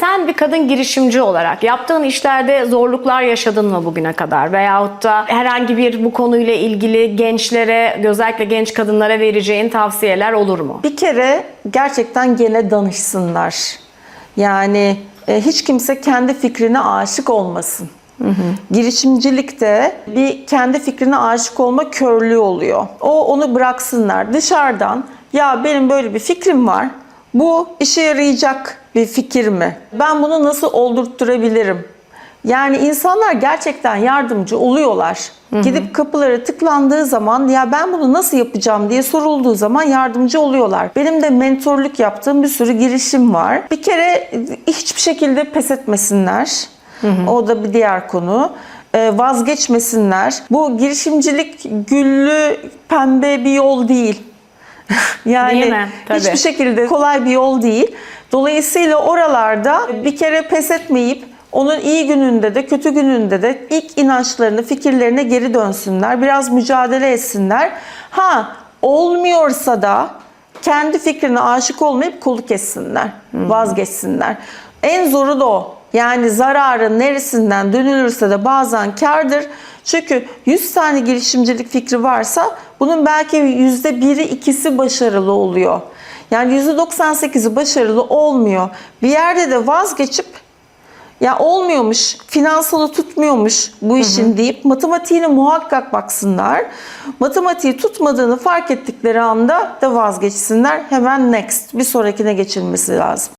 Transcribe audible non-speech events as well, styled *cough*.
sen bir kadın girişimci olarak yaptığın işlerde zorluklar yaşadın mı bugüne kadar? Veyahut da herhangi bir bu konuyla ilgili gençlere, özellikle genç kadınlara vereceğin tavsiyeler olur mu? Bir kere gerçekten gene danışsınlar. Yani e, hiç kimse kendi fikrine aşık olmasın. Girişimcilikte bir kendi fikrine aşık olma körlüğü oluyor. O onu bıraksınlar. Dışarıdan ya benim böyle bir fikrim var. Bu işe yarayacak bir fikir mi? Ben bunu nasıl oldurtturabilirim? Yani insanlar gerçekten yardımcı oluyorlar. Gidip kapıları tıklandığı zaman ya ben bunu nasıl yapacağım diye sorulduğu zaman yardımcı oluyorlar. Benim de mentorluk yaptığım bir sürü girişim var. Bir kere hiçbir şekilde pes etmesinler. O da bir diğer konu. Ee, vazgeçmesinler. Bu girişimcilik güllü pembe bir yol değil. *laughs* yani Değil mi? Tabii. hiçbir şekilde kolay bir yol değil. Dolayısıyla oralarda bir kere pes etmeyip onun iyi gününde de kötü gününde de ilk inançlarını, fikirlerine geri dönsünler. Biraz mücadele etsinler. Ha olmuyorsa da kendi fikrine aşık olmayıp kolu kessinler. Vazgeçsinler. En zoru da o. Yani zararın neresinden dönülürse de bazen kardır. Çünkü 100 tane girişimcilik fikri varsa bunun belki %1'i ikisi başarılı oluyor. Yani %98'i başarılı olmuyor. Bir yerde de vazgeçip ya olmuyormuş, finansalı tutmuyormuş bu işin deyip matematiğine muhakkak baksınlar. Matematiği tutmadığını fark ettikleri anda da vazgeçsinler. Hemen next, bir sonrakine geçilmesi lazım.